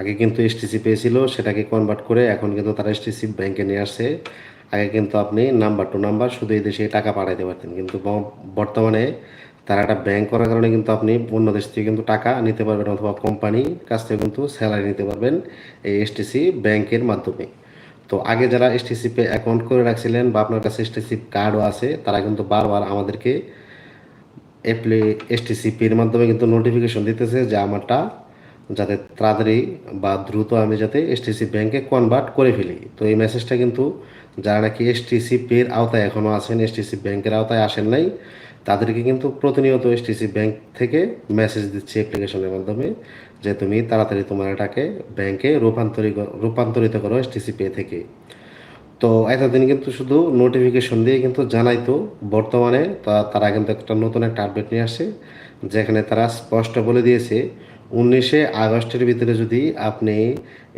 আগে কিন্তু এসটিসি পেয়েছিল, সেটাকে কনভার্ট করে এখন কিন্তু তারা এসটিসি ব্যাংকে নিয়ে আসছে। আগে কিন্তু আপনি নাম্বার টু নাম্বার শুধু এই দেশে টাকা পাঠাইতে পারতেন, কিন্তু বর্তমানে তারা একটা ব্যাংক করার কারণে কিন্তু আপনি অন্য দেশ থেকে কিন্তু টাকা নিতে পারবেন অথবা কোম্পানি কাছ থেকে কিন্তু স্যালারি নিতে পারবেন এই এসটিসি ব্যাংকের মাধ্যমে। তো আগে যারা এসটিসি পে অ্যাকাউন্ট করে রাখছিলেন বা আপনার কাছে এসটিসি কার্ডও আছে, তারা কিন্তু বারবার আমাদেরকে অ্যাপ্লি এসটিসিপির মাধ্যমে কিন্তু নোটিফিকেশন দিতেছে যে আমারটা যাতে তাড়াতাড়ি বা দ্রুত আমি যাতে এসটিসি ব্যাংকে কনভার্ট করে ফেলি। তো এই মেসেজটা কিন্তু যারা নাকি এসটিসি পের আওতায় এখনও আছেন এসটিসি ব্যাংকের আওতায় আসেন নাই, তাদেরকে কিন্তু প্রতিনিয়ত এসটিসি ব্যাংক থেকে মেসেজ দিচ্ছে অ্যাপ্লিকেশনের মাধ্যমে যে তুমি তাড়াতাড়ি তোমার এটাকে ব্যাংকে রূপান্তরিত রূপান্তরিত করো এসটিসি পে থেকে। তো এতদিন কিন্তু শুধু নোটিফিকেশন দিয়ে কিন্তু জানাইতো, বর্তমানে তারা কিন্তু একটা নতুন একটা আপডেট নিয়ে আসছে, যেখানে তারা স্পষ্ট বলে দিয়েছে উনিশে আগস্টের ভিতরে যদি আপনি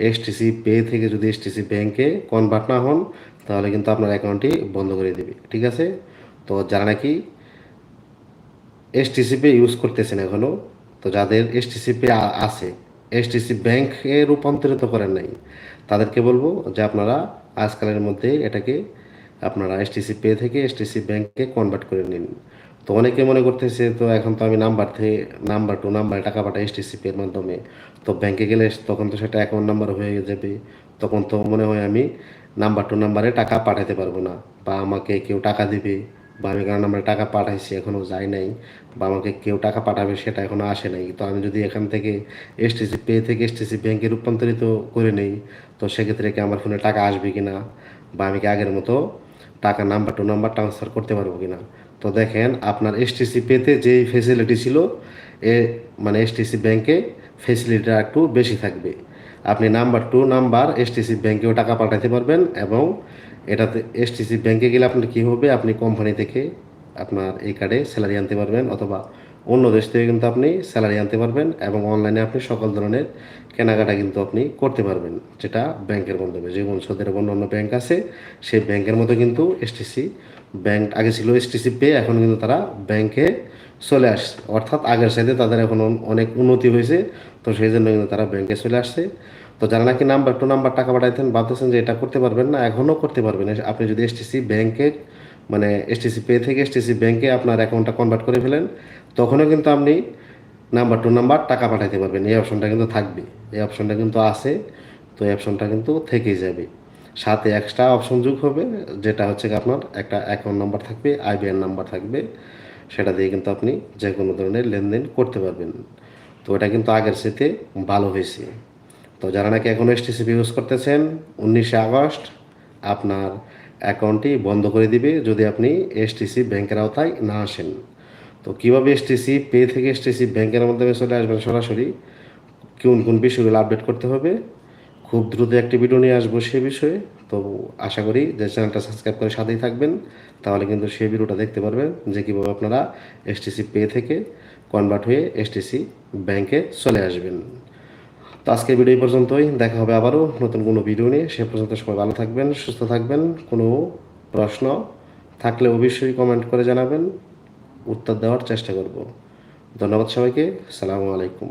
এসটিসি পে থেকে যদি এসটিসি ব্যাংকে কনভার্ট না হন, তাহলে কিন্তু আপনার অ্যাকাউন্টটি বন্ধ করে দেবে, ঠিক আছে? তো যারা নাকি এসটিসি পে ইউজ করতেছেন এখনও তো যাদের এসটিসি পে আছে এসটিসি ব্যাংকে রূপান্তরিত করেন নাই, তাদেরকে বলব যে আপনারা আজকালের মধ্যে এটাকে আপনারা এসটিসি পে থেকে এসটিসি ব্যাংকে কনভার্ট করে নিন। তো অনেকে মনে করতেছে, তো এখন তো আমি নাম্বার থেকে নাম্বার টু নাম্বার টাকা পাঠাই এসটিসি পের মাধ্যমে। তো ব্যাংকে গেলে তখন তো সেটা অ্যাকাউন্ট নাম্বার হয়ে যাবে। তখন তো মনে হয় আমি নাম্বার টু নাম্বারে টাকা পাঠাতে পারব না। বা আমাকে কেউ টাকা দিবে, বা আমি কারণ আমরা টাকা পাঠাইছি এখনও যাই নাই, বা আমাকে কেউ টাকা পাঠাবে, সেটা এখনও আসে নাই। তো আমি যদি এখান থেকে এসটিসি পে থেকে এসটিসি ব্যাংকে রূপান্তরিত করে নেই, তো সেক্ষেত্রে কি আমার ফোনে টাকা আসবে কি না বা আমি কি আগের মতো টাকা নাম্বার টু নাম্বার ট্রান্সফার করতে পারব কি না তো দেখেন, আপনার এসটিসি পেতে যেই ফেসিলিটি ছিল, এ মানে এসটিসি ব্যাংকে ফেসিলিটিটা একটু বেশি থাকবে। আপনি নাম্বার টু নাম্বার এসটিসি ব্যাংকেও টাকা পাঠাতে পারবেন এবং এটাতে এসটিসি ব্যাংকে গেলে আপনার কী হবে? আপনি কোম্পানি থেকে আপনার এই কার্ডে স্যালারি আনতে পারবেন অথবা অন্য দেশ থেকে কিন্তু আপনি স্যালারি আনতে পারবেন এবং অনলাইনে আপনি সকল ধরনের কেনাকাটা কিন্তু আপনি করতে পারবেন, যেটা ব্যাংকের মাধ্যমে। যেমন সৌদি আরব অন্য ব্যাংক আছে, সেই ব্যাংকের মতো কিন্তু এসটিসি ব্যাংক, আগে ছিল এসটিসি পে এখন কিন্তু তারা ব্যাংকে চলে আসছে অর্থাৎ আগের সাথে তাদের এখন অনেক উন্নতি হয়েছে, তো সেই জন্য কিন্তু তারা ব্যাংকে চলে আসছে। তো যারা নাকি নাম্বার টু নাম্বার টাকা পাঠাইতেন, ভাবতেছেন যে এটা করতে পারবেন না, এখনও করতে পারবেন আপনি যদি এসটিসি ব্যাংকে মানে এসটিসি পে থেকে এসটিসি ব্যাংকে আপনার অ্যাকাউন্টটা কনভার্ট করে ফেলেন, তখনও কিন্তু আপনি নাম্বার টু নাম্বার টাকা পাঠাইতে পারবেন। এই অপশনটা কিন্তু থাকবে এই অপশনটা কিন্তু আছে, তো এই অপশনটা কিন্তু থেকেই যাবে। সাথে এক্সট্রা অপশন যোগ হবে, যেটা হচ্ছে কি আপনার একটা অ্যাকাউন্ট নাম্বার থাকবে আইবিআর নাম্বার থাকবে। সেটা দিয়ে কিন্তু আপনি যে কোনো ধরনের লেনদেন করতে পারবেন। তো এটা কিন্তু আগের সাথে ভালো হয়েছে। তো যারা নাকি এখনও এসটিসিপি ইউজ করতেছেন, উনিশে আগস্ট আপনার অ্যাকাউন্টটি বন্ধ করে দিবে যদি আপনি এসটিসি ব্যাংকের আওতায় না আসেন। তো কীভাবে এসটিসি পে থেকে এসটিসি ব্যাংকের মাধ্যমে চলে আসবেন সরাসরি? কোন কোন বিষয়গুলো আপডেট করতে হবে? খুব দ্রুত একটি ভিডিও নিয়ে আসব সে বিষয়ে। তো আশা করি যে চ্যানেলটা সাবস্ক্রাইব করে সাথেই থাকবেন। তাহলে কিন্তু সেই ভিডিওটা দেখতে পারবেন যে কীভাবে আপনারা এসটিসি পে থেকে কনভার্ট হয়ে এসটিসি ব্যাংকে চলে আসবেন। তো আজকের ভিডিও পর্যন্তই। দেখা হবে আবারও নতুন কোনো ভিডিও নিয়ে। সে পর্যন্ত সবাই ভালো থাকবেন, সুস্থ থাকবেন। কোনো প্রশ্ন থাকলে অবশ্যই কমেন্ট করে জানাবেন। উত্তর দেওয়ার চেষ্টা করব। ধন্যবাদ সবাইকে। সালামু আলাইকুম।